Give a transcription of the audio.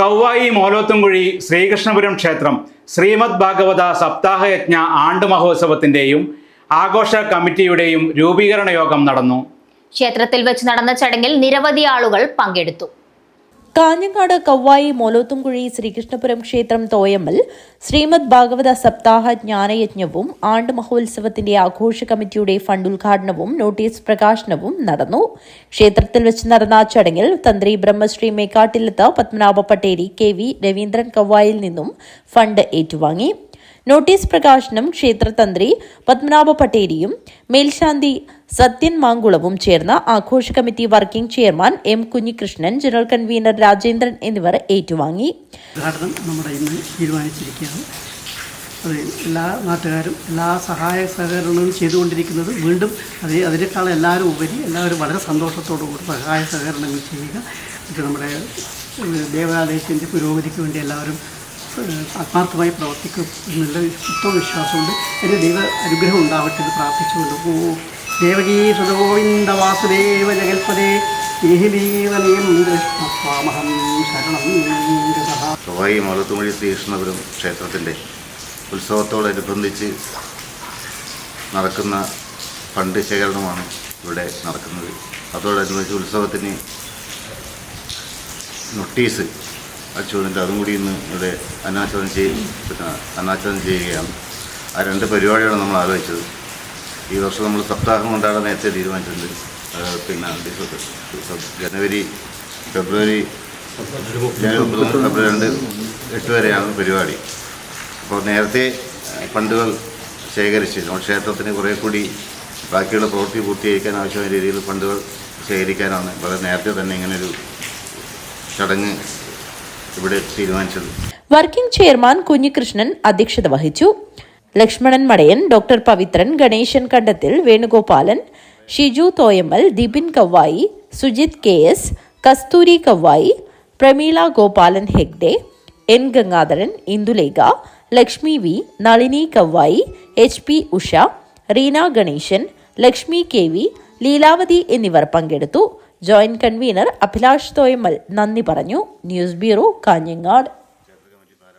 കൗവായി മോലോത്തുംകുഴി ശ്രീകൃഷ്ണപുരം ക്ഷേത്രം ശ്രീമദ് ഭാഗവത സപ്താഹയജ്ഞ ആണ്ട് മഹോത്സവത്തിന്റെയും ആഘോഷ കമ്മിറ്റിയുടെയും രൂപീകരണ യോഗം നടന്നു. ക്ഷേത്രത്തിൽ വെച്ച് നടന്ന ചടങ്ങിൽ നിരവധി ആളുകൾ പങ്കെടുത്തു. കാഞ്ഞങ്ങാട് കവ്വായി മോലോത്തുംകുഴി ശ്രീകൃഷ്ണപുരം ക്ഷേത്രം തോയമ്മൽ ശ്രീമദ് ഭാഗവത സപ്താഹ ജ്ഞാനയജ്ഞവും ആണ്ട് മഹോത്സവത്തിന്റെ ആഘോഷ കമ്മിറ്റിയുടെ ഫണ്ട് ഉദ്ഘാടനവും നോട്ടീസ് പ്രകാശനവും നടന്നു. ക്ഷേത്രത്തിൽ വെച്ച് നടന്ന ചടങ്ങിൽ തന്ത്രി ബ്രഹ്മശ്രീ മേക്കാട്ടിലത്ത് പത്മനാഭ പട്ടേരി കെ വി രവീന്ദ്രൻ കവ്വായിൽ നിന്നും ഫണ്ട് ഏറ്റുവാങ്ങി. നോട്ടീസ് പ്രകാശനം ക്ഷേത്രതന്ത്രി പത്മനാഭ പട്ടേരിയും മേൽശാന്തി സത്യൻ മാങ്കുളവും ചേർന്ന ആഘോഷ committee working chairman M Kunhikrishnan general convener Rajendran എന്നിവർ ഏറ്റുവാങ്ങി. നമ്മുടെ ഇന്ന് അത് എല്ലാ നാട്ടുകാരും എല്ലാ സഹായ സഹകരണങ്ങളും ചെയ്തുകൊണ്ടിരിക്കുന്നത് വീണ്ടും അത് അതിനേക്കാൾ എല്ലാവരും ഉപരി എല്ലാവരും വളരെ സന്തോഷത്തോടു കൂടി സഹായ സഹകരണങ്ങൾ ചെയ്യുക. നമ്മുടെ ദേവാലയത്തിന്റെ പുരോഗതിക്ക് വേണ്ടി എല്ലാവരും ആത്മാർത്ഥമായി പ്രവർത്തിക്കും എന്നുള്ള ഉത്തമ വിശ്വാസമുണ്ട്. അതിന് ദൈവ അനുഗ്രഹം ഉണ്ടാവട്ടെ എന്ന് പ്രാർത്ഥിച്ചുകൊണ്ട്. ഓ ദേവകീ സുതഗോവിന്ദ വാസുദേവ ജഗൽപദേ ചൊവ്വായി മലത്തുമൊഴി ശ്രീകൃഷ്ണപുരം ക്ഷേത്രത്തിന്റെ ഉത്സവത്തോടനുബന്ധിച്ച് നടക്കുന്ന ഫണ്ട് ശേഖരണമാണ് ഇവിടെ നടക്കുന്നത്. അതോടനുബന്ധിച്ച് ഉത്സവത്തിന് നോട്ടീസ് അയച്ചുകൊണ്ടിട്ട് അതും കൂടി ഇന്ന് ഇവിടെ അനാച്ഛാദനം ചെയ്യും അനാച്ഛാദനം ചെയ്യുകയാണ്. ആ രണ്ട് പരിപാടിയാണ് നമ്മൾ ആലോചിച്ചത്. ഈ വർഷം നമ്മൾ സപ്താഹം കൊണ്ടാണ് നേരത്തെ തീരുമാനിച്ചിട്ടുണ്ട് പിന്നെ ജനുവരി ഫെബ്രുവരി ജനുവരി ഫെബ്രുവരി രണ്ട് എട്ട് വരെയാണ് പരിപാടി. അപ്പോൾ നേരത്തെ ഫണ്ടുകൾ ശേഖരിച്ച് നമ്മൾ ക്ഷേത്രത്തിന് കുറേ കൂടി ബാക്കിയുള്ള പ്രവൃത്തി പൂർത്തീകരിക്കാൻ ആവശ്യമായ രീതിയിൽ ഫണ്ടുകൾ ശേഖരിക്കാനാണ് വളരെ നേരത്തെ തന്നെ ഇങ്ങനൊരു ചടങ്ങ് ഇവിടെ തീരുമാനിച്ചത്. വർക്കിംഗ് ചെയർമാൻ കുഞ്ഞികൃഷ്ണൻ അധ്യക്ഷത വഹിച്ചു. Lakshmanan Madayan doctor Pavithran Ganeshan Kandathil Venugopalan Shiju Thoyammal Dipin Kavvayi Sujith K S Kasturi Kavvayi Prameela Gopalan Hegde N Gangadharan Indulekha Lakshmi V Nalini Kavvayi H P Usha Reena Ganeshan Lakshmi K V Leelavathi എന്നിവർ പങ്കെടുത്തു. Joint convener Abhilash Thoyammal നന്ദി പറഞ്ഞു. News bureau Kanhangad.